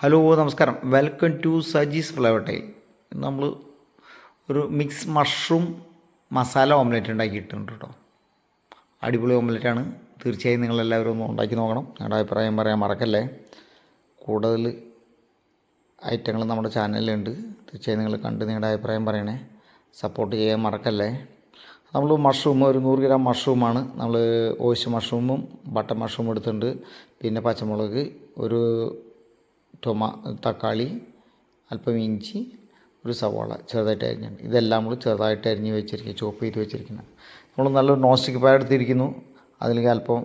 Hello നമസ്കാരം. Welcome to Saji's flavour tile നമ്മൾ ഒരു മിക്സ് മഷ്റൂം മസാല ഓംലെറ്റ് ഉണ്ടാക്കിയിട്ടുണ്ട് കേട്ടോ അടിപൊളി ഓംലെറ്റാണ് തീർച്ചയായും നിങ്ങളെല്ലാവരും ഒന്ന് ഉണ്ടാക്കി നോക്കണം. ഞങ്ങളുടെ അഭിപ്രായം പറയാൻ മറക്കല്ലേ. കൂടുതൽ ഐറ്റങ്ങൾ നമ്മുടെ ചാനലിലുണ്ട്. തീർച്ചയായും നിങ്ങൾ കണ്ട് നിങ്ങളുടെ അഭിപ്രായം പറയണേ. സപ്പോർട്ട് ചെയ്യാൻ മറക്കല്ലേ. നമ്മൾ മഷ്റൂം ഒരു നൂറ് ഗ്രാം മഷ്റൂമാണ് നമ്മൾ ഓശ് മഷ്റൂമും ബട്ടർ മഷ്റൂമും എടുത്തിട്ടുണ്ട്. പിന്നെ പച്ചമുളക് ഒരു ടൊമാ തക്കാളി അല്പം ഇഞ്ചി ഒരു സവാള ചെറുതായിട്ട് അരിഞ്ഞിട്ടുണ്ട്. ഇതെല്ലാം നമ്മൾ ചെറുതായിട്ട് അരിഞ്ഞ് വെച്ചിരിക്കുക ചോപ്പ് ചെയ്ത് വെച്ചിരിക്കുന്നത്. നമ്മൾ നല്ലൊരു നോസ്റ്റിക് പാൻ എടുത്തിരിക്കുന്നു. അതിലേക്ക് അല്പം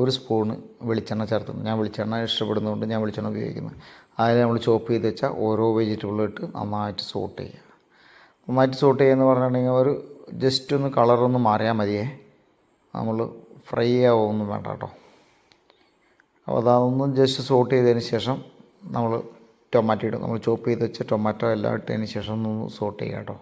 ഒരു സ്പൂണ് വെളിച്ചെണ്ണ ചേർത്തുന്നു ഞാൻ വെളിച്ചെണ്ണ ഇഷ്ടപ്പെടുന്നതുകൊണ്ട് ഞാൻ വെളിച്ചെണ്ണ ഉപയോഗിക്കുന്നു. അതിൽ നമ്മൾ ചോപ്പ് ചെയ്ത് വെച്ചാൽ ഓരോ വെജിറ്റബിളും ഇട്ട് നന്നായിട്ട് സോട്ട് ചെയ്യുക. നന്നായിട്ട് സോട്ട് ചെയ്യുക പറഞ്ഞിട്ടുണ്ടെങ്കിൽ ഒരു ജസ്റ്റ് ഒന്ന് കളറൊന്ന് മാറിയാൽ മതിയേ. നമ്മൾ ഫ്രൈ ആവുമൊന്നും വേണ്ട കേട്ടോ. അപ്പോൾ അതൊന്നും ജസ്റ്റ് സോട്ട് ചെയ്തതിന് ശേഷം നമ്മൾ ടൊമാറ്റോ ഇടും. നമ്മൾ ചോപ്പ് ചെയ്ത് വെച്ച ടൊമാറ്റോ എല്ലാം ഇട്ടതിന് ശേഷം ഒന്ന് സോട്ട് ചെയ്യുക കേട്ടോ.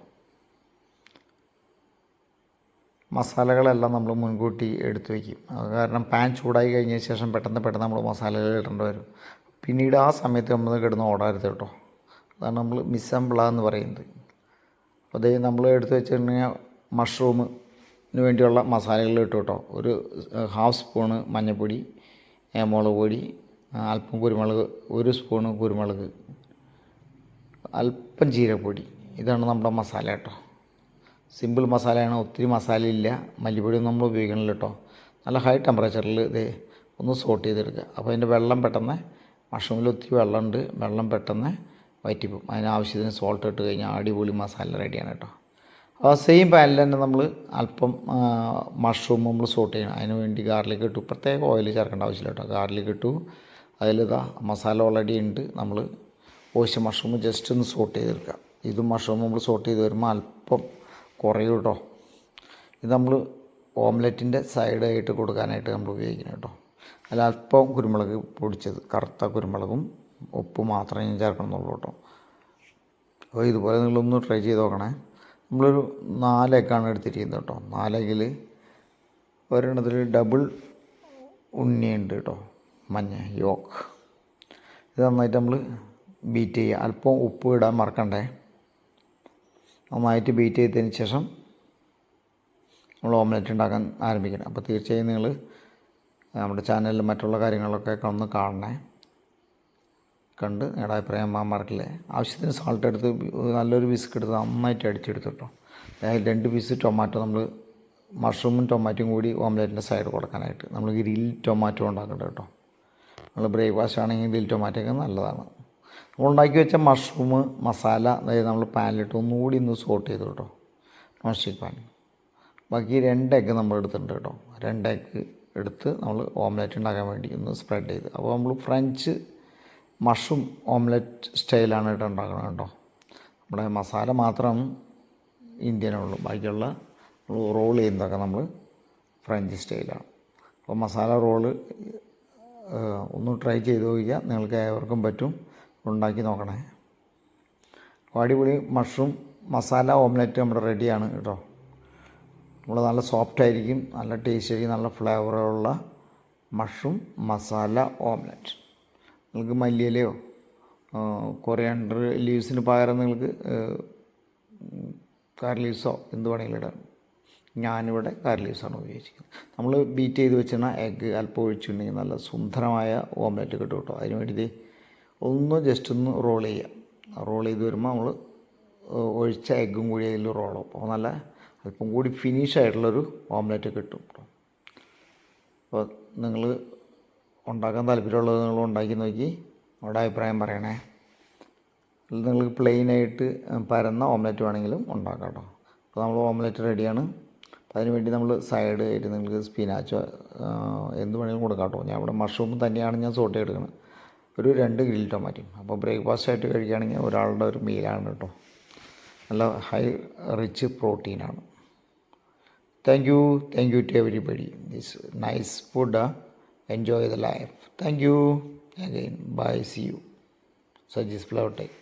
മസാലകളെല്ലാം നമ്മൾ മുൻകൂട്ടി എടുത്തു വയ്ക്കും അത് കാരണം പാൻ ചൂടായി കഴിഞ്ഞ ശേഷം പെട്ടെന്ന് പെട്ടെന്ന് നമ്മൾ മസാലകൾ ഇടേണ്ടി വരും. പിന്നീട് ആ സമയത്ത് നമ്മൾ കിടന്ന് ഓടാരുത് കേട്ടോ. അതാണ് നമ്മൾ മിസ്സംബിള എന്ന് പറയുന്നത്. അപ്പോൾ അതേ നമ്മൾ എടുത്തു വെച്ചിട്ടുണ്ടെങ്കിൽ മഷ്റൂമിന് വേണ്ടിയുള്ള മസാലകൾ ഇട്ടു കേട്ടോ. ഒരു ഹാഫ് സ്പൂണ് മഞ്ഞൾപ്പൊടി മുളക് പൊടി അല്പം കുരുമുളക് ഒരു സ്പൂണ് കുരുമുളക് അല്പം ജീരപ്പൊടി ഇതാണ് നമ്മുടെ മസാല കേട്ടോ. സിമ്പിൾ മസാലയാണ് ഒത്തിരി മസാല ഇല്ല. മല്ലിപ്പൊടിയൊന്നും നമ്മൾ ഉപയോഗിക്കണില്ല കേട്ടോ. നല്ല ഹൈ ടെമ്പറേച്ചറിൽ ഇത് ഒന്ന് സോട്ട് ചെയ്തെടുക്കുക. അപ്പോൾ അതിന്റെ വെള്ളം പെട്ടെന്ന് മഷ്റൂമിൽ ഒത്തിരി വെള്ളമുണ്ട്. വെള്ളം പെട്ടെന്ന് വയറ്റിപ്പോവും അതിനാവശ്യത്തിന് സോൾട്ട് ഇട്ട് കഴിഞ്ഞാൽ അടിപൊളി മസാല റെഡിയാണ് കേട്ടോ. അപ്പോൾ സെയിം പാനിൽ തന്നെ നമ്മൾ അല്പം മഷ്റൂം നമ്മൾ സോട്ട് ചെയ്യണം. അതിന് വേണ്ടി ഗാർലിക് ഇട്ടു. പ്രത്യേക ഓയിൽ ചേർക്കേണ്ട ആവശ്യമില്ല കേട്ടോ. ഗാർലിക് ഇട്ടു അതിലിതാ മസാല ഓൾറെഡി ഉണ്ട്. നമ്മൾ ഓശ മഷ്റൂം ജസ്റ്റ് ഒന്ന് സോട്ട് ചെയ്തെടുക്കുക. ഇതും മഷ്റൂം നമ്മൾ സോട്ട് ചെയ്ത് വരുമ്പോൾ അല്പം കുറയും കേട്ടോ ഇത് നമ്മൾ ഓംലെറ്റിന്റെ സൈഡായിട്ട് കൊടുക്കാനായിട്ട് നമ്മൾ ഉപയോഗിക്കണം കേട്ടോ അതിൽ അല്പം കുരുമുളക് പൊടിച്ചത് കറുത്ത കുരുമുളകും ഉപ്പ് മാത്രമേ ഞാൻ ചേർക്കണമെന്നുള്ളൂ കേട്ടോ അപ്പോൾ ഇതുപോലെ നിങ്ങളൊന്ന് ട്രൈ ചെയ്ത് നോക്കണേ. നമ്മളൊരു നാലേക്കാണ് എടുത്തിരിക്കുന്നത് കേട്ടോ നാലെങ്കിൽ ഒരെണ്ണത്തിൽ ഡബിൾ ഉണ്ണിയുണ്ട് കേട്ടോ മഞ്ഞ യോക്ക്. ഇത് നന്നായിട്ട് നമ്മൾ ബീറ്റ് ചെയ്യുക. അല്പം ഉപ്പ് ഇടാൻ മറക്കണ്ടേ. നന്നായിട്ട് ബീറ്റ് ചെയ്തതിന് ശേഷം നമ്മൾ ഓംലെറ്റ് ഉണ്ടാക്കാൻ ആരംഭിക്കണം. അപ്പോൾ തീർച്ചയായും നിങ്ങൾ നമ്മുടെ ചാനലിൽ മറ്റുള്ള കാര്യങ്ങളൊക്കെ ഒന്ന് കാണണേ. കണ്ട് നിങ്ങളുടെ അഭിപ്രായം ആ മറക്കില്ലേ. ആവശ്യത്തിന് സാൾട്ട് എടുത്ത് നല്ലൊരു വിസ്ക് എടുത്ത് നന്നായിട്ട് അടിച്ചെടുത്തു കേട്ടോ അതായത് രണ്ട് പീസ് ടൊമാറ്റോ നമ്മൾ മഷ്റൂമും ടൊമാറ്റോയും കൂടി ഓംലെറ്റിന്റെ സൈഡ് കൊടുക്കാനായിട്ട്. നമ്മൾ ഗ്രിൽ ടൊമാറ്റോ ഉണ്ടാക്കേണ്ടത് കേട്ടോ നമ്മൾ ബ്രേക്ക്ഫാസ്റ്റ് ആണെങ്കിൽ ഇതിൽ ടൊമാറ്റോ ഒക്കെ നല്ലതാണ് ഉണ്ടാക്കി വെച്ച മഷ്റൂം മസാല അതായത് നമ്മൾ പാനിലിട്ട് ഒന്നുകൂടി ഒന്ന് സോട്ട് ചെയ്തു കേട്ടോ നോൺ സ്റ്റിക്ക് പാൻ ബാക്കി രണ്ട് എഗ്ഗ് നമ്മൾ എടുത്തിട്ടുണ്ട് കേട്ടോ. രണ്ട് എഗ്ഗ് എടുത്ത് നമ്മൾ ഓംലെറ്റ് ഉണ്ടാക്കാൻ വേണ്ടി ഒന്ന് സ്പ്രെഡ് ചെയ്ത്. അപ്പോൾ നമ്മൾ ഫ്രഞ്ച് മഷ്റൂം ഓംലെറ്റ് സ്റ്റൈലാണ് കേട്ടോ ഉണ്ടാക്കുന്നത് കേട്ടോ. നമ്മുടെ മസാല മാത്രം ഇന്ത്യനുള്ളൂ ബാക്കിയുള്ള റോൾ ചെയ്യുന്നതൊക്കെ നമ്മൾ ഫ്രഞ്ച് സ്റ്റൈലാണ് അപ്പോൾ മസാല റോൾ ഒന്ന് ട്രൈ ചെയ്ത് നോക്കുക നിങ്ങൾക്ക് ഏവർക്കും പറ്റും. ഉണ്ടാക്കി നോക്കണേ. അടിപൊളി മഷ്റൂം മസാല ഓംലെറ്റ് നമ്മുടെ റെഡിയാണ് കേട്ടോ. നമ്മൾ നല്ല സോഫ്റ്റ് ആയിരിക്കും നല്ല ടേസ്റ്റ് ആയിരിക്കും നല്ല ഫ്ലേവറുള്ള മഷ്റൂം മസാല ഓംലെറ്റ് നിങ്ങൾക്ക് മല്ലിയിലയോ കൊറിയാണ്ടർ ലീവ്സിന് പകരം നിങ്ങൾക്ക് കാർ ലീവ്സോ എന്ത് വേണമെങ്കിലും ഇടാം. ഞാനിവിടെ കാർ ലീവ്സാണ് ഉപയോഗിച്ചിരിക്കുന്നത്. നമ്മൾ ബീറ്റ് ചെയ്ത് വെച്ചിരുന്ന എഗ്ഗ് അല്പം ഒഴിച്ചിട്ടുണ്ടെങ്കിൽ നല്ല സുന്ദരമായ ഓംലെറ്റ് കിട്ടും കേട്ടോ. അതിന് വേണ്ടി ഒന്ന് ജസ്റ്റ് ഒന്ന് റോൾ ചെയ്യുക റോൾ ചെയ്ത് വരുമ്പോൾ നമ്മൾ ഒഴിച്ച എഗ്ഗും കൂടി അതിൽ റോളും അപ്പോൾ നല്ല അല്പം കൂടി ഫിനിഷ് ആയിട്ടുള്ളൊരു ഓംലെറ്റ് കിട്ടും കേട്ടോ. അപ്പോൾ നിങ്ങൾ ഉണ്ടാക്കാൻ താല്പര്യമുള്ളത് നിങ്ങൾ ഉണ്ടാക്കി നോക്കി. നിങ്ങളുടെ അഭിപ്രായം പറയണേ. നിങ്ങൾക്ക് പ്ലെയിനായിട്ട് പരന്ന ഓംലെറ്റ് വേണമെങ്കിലും ഉണ്ടാക്കാം കേട്ടോ. അപ്പോൾ നമ്മൾ ഓംലെറ്റ് റെഡിയാണ് അപ്പോൾ അതിന് വേണ്ടി നമ്മൾ സൈഡ് ആയിട്ട് നിങ്ങൾക്ക് സ്പിനാച്ചോ എന്ത് വേണമെങ്കിലും കൊടുക്കാം കേട്ടോ. ഞാൻ ഇവിടെ മഷ്റൂം തന്നെയാണ് ഞാൻ സോട്ട് എടുക്കുന്നത് ഒരു രണ്ട് ഗ്രിൽ ടൊമാറ്റോ. അപ്പോൾ ബ്രേക്ക്ഫാസ്റ്റ് ആയിട്ട് കഴിക്കുകയാണെങ്കിൽ ഒരാളുടെ ഒരു മീലാണ് കേട്ടോ. നല്ല high rich പ്രോട്ടീനാണ്. Thank you thank you to everybody this nice food enjoy the life thank you again bye see you Saji's flavour time